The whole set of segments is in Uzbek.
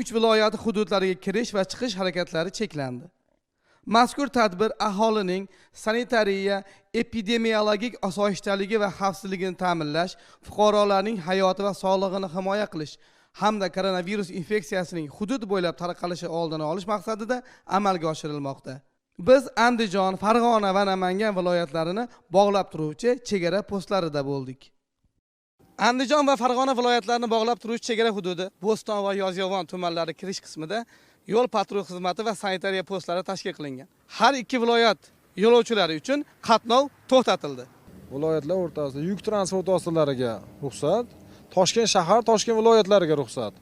uch viloyati hududlariga kirish va chiqish harakatlari cheklandi. Mazkur tadbir aholining sanitariya epidemiologik osoyishtaligi va xavfsizligini ta'minlash fuqarolarning hayoti va sog'lig'ini himoya qilish hamda koronavirus infeksiyasining hudud bo'ylab tarqalishi oldini olish maqsadida amalga oshirilmoqda. Biz andijon farg'ona va namangan viloyatlarini bog'lab turuvchi chegara postlarida bo'ldik. Andijon va farg'ona viloyatlarini bog'lab turuvchi chegara hududi bo'ston va yozyovon tumanlari kirish qismida yo'l patrul xizmati va sanitariya postlari tashkil qilingan. Har ikki viloyat yo'lovchilari uchun qatnov to'xtatildi. Viloyatlar o'rtasida yuk transport vositalariga ruxsat toshkent shahar toshkent viloyatlariga ruxsat.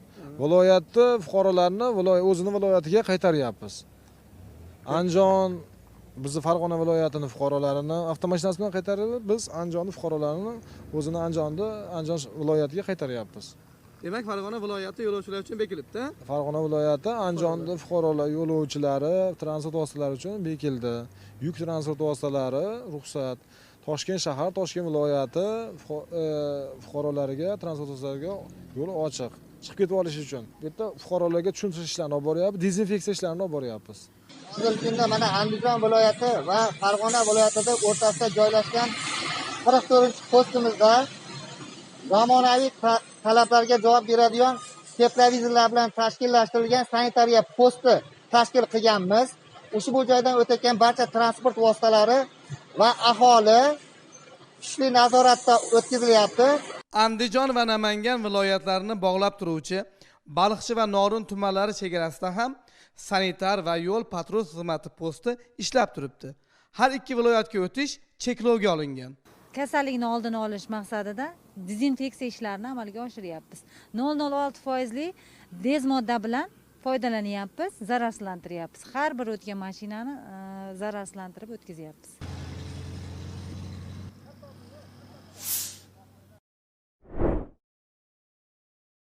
Viloyatni fuqarolarini viloy- o'zini viloyatiga qaytaryapmiz. Andijon bizni farg'ona viloyatini fuqarolarini avtomashinasi bilan qaytaradi biz andijonni fuqarolarini o'zini andijonni andijon viloyatiga qaytaryapmiz. Demak farg'ona viloyati yo'lovchilar uchun bekilibdi farg'ona viloyati andijonni fuqarolar yo'lovchilari transport vositalari uchun bekildi. Yuk transport vositalari ruxsat. Toshkent shahar toshkent viloyati e, fuqarolariga transport vositalariga yo'l ochiq. Chiqib ketib olish uchun. Bu yerda fuqarolarga tushuntirish ishlarini olib boryapmiz dezinfeksiya ishlarini olib boryapmiz Bugungi mana Andijon viloyati va Farg'ona viloyatida o'rtasida joylashgan 44 postimizda zamonaviy talablarga javob beradigan teplovizorlar bilan tashkillashtirilgan sanitariya posti tashkil qilganmiz. Ushbu joydan o'tayotgan barcha transport vositalari va aholi kuchli nazoratda o'tkazilyapti. andijon va namangan viloyatlarini bog'lab turuvchi baliqchi va norin tumanlari chegarasida ham sanitar va yo'l patrul xizmati posti ishlab turibdi. Har ikki viloyatga o'tish cheklovga olingan. Kasallikni oldini olish maqsadida dezinfeksiya ishlarini amalga oshiryapmiz nol nol olti foizli bez modda bilan foydalanyapmiz zararsizlantiryapmiz. Har bir o'tgan mashinani e, zararsizlantirib o'tkazyapmiz.